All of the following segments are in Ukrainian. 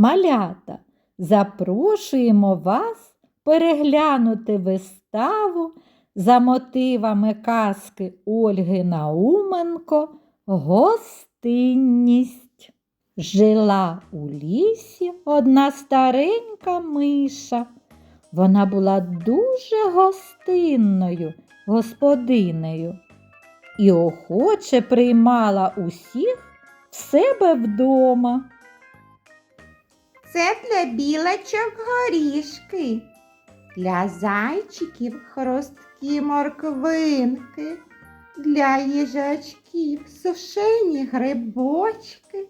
Малята, запрошуємо вас переглянути виставу за мотивами казки Ольги Науменко Гостинність. Жила у лісі одна старенька миша. Вона була дуже гостинною господинею і охоче приймала усіх в себе вдома. Це для білочок горішки, для зайчиків хрусткі морквинки, для їжачків сушені грибочки,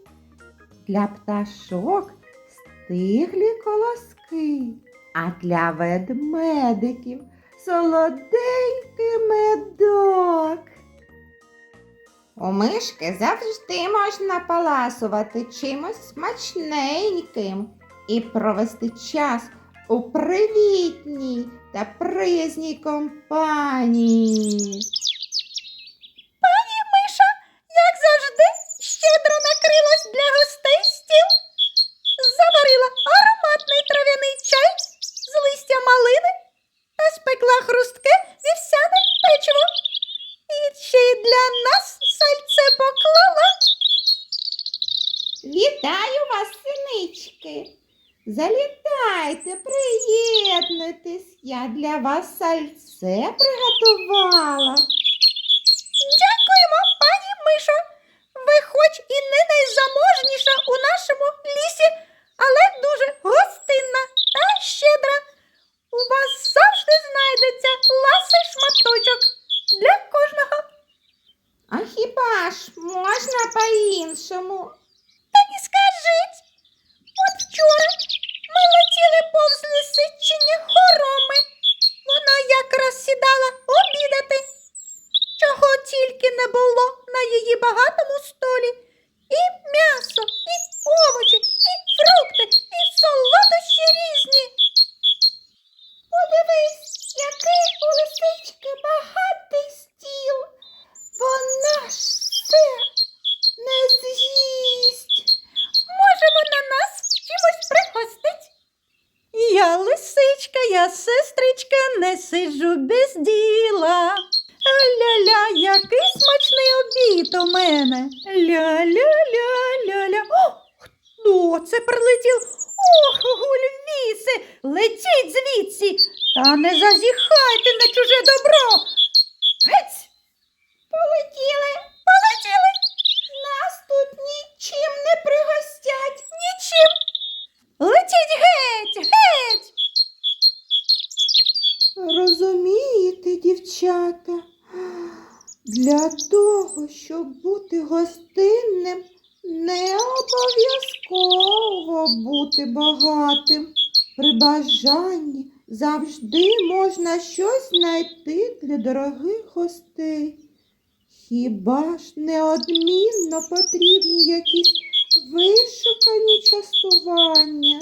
для пташок стиглі колоски, а для ведмедиків солоденький медок. У мишки завжди можна паласувати чимось смачненьким і провести час у привітній та приязній компанії. Пані Миша, як завжди, щедро накрилась для гостей синички! Залітайте, приєднуйтесь, я для вас сальце приготувала. Дякуємо, пані Мишо. Ви хоч і не найзаможніша у нашому лісі, але дуже гостинна та щедра. У вас завжди знайдеться ласий шматочок для кожного. А хіба ж можна по-іншому? Та і скажіть. От вчора ми летіли повз лисичині хороми. Вона якраз сідала обідати. Чого тільки не було на її багатому столі. І м'ясо, і овочі, і фрукти, і солодощі різні. Подивись, який у лисички багатий стіл. Вона ж все не з'їсть. Може, вона нас чимось пригостить? Я лисичка, я сестричка, не сиджу без діла. Ля-ля, який смачний обід у мене. Ля-ля-ля-ля-ля. О, хто це прилетів? Ох, гульвіси, летіть звідси, та не зазіхайте на чуже добро. Для того, щоб бути гостинним, не обов'язково бути багатим. При бажанні завжди можна щось знайти для дорогих гостей. Хіба ж неодмінно потрібні якісь вишукані частування?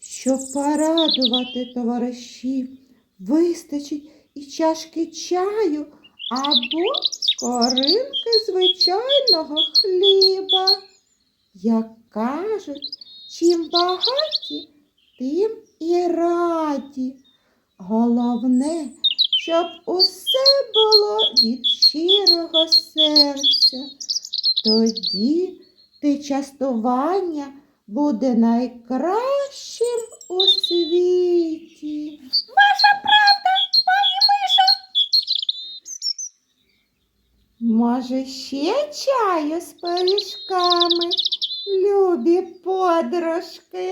Щоб порадувати товаришів, вистачить і чашки чаю або скоринки звичайного хліба. Як кажуть, чим багаті, тим і раді. Головне, щоб усе було від щирого серця. Тоді те частування буде найкращим у світі. Ваша правда, пані Миша. Може, ще чаю з пиріжками, любі подружки.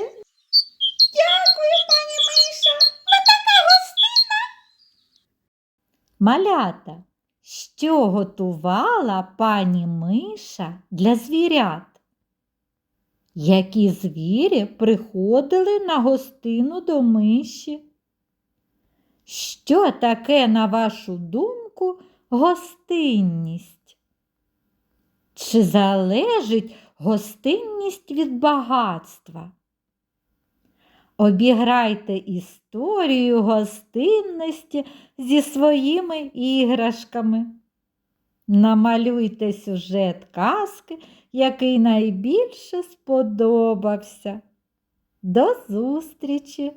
Дякую, пані Миша. Ви така гостинна. Малята, що готувала пані Миша для звірят? Які звірі приходили на гостину до миші? Що таке, на вашу думку, гостинність? Чи залежить гостинність від багатства? Обіграйте історію гостинності зі своїми іграшками. Намалюйте сюжет казки, який найбільше сподобався. До зустрічі!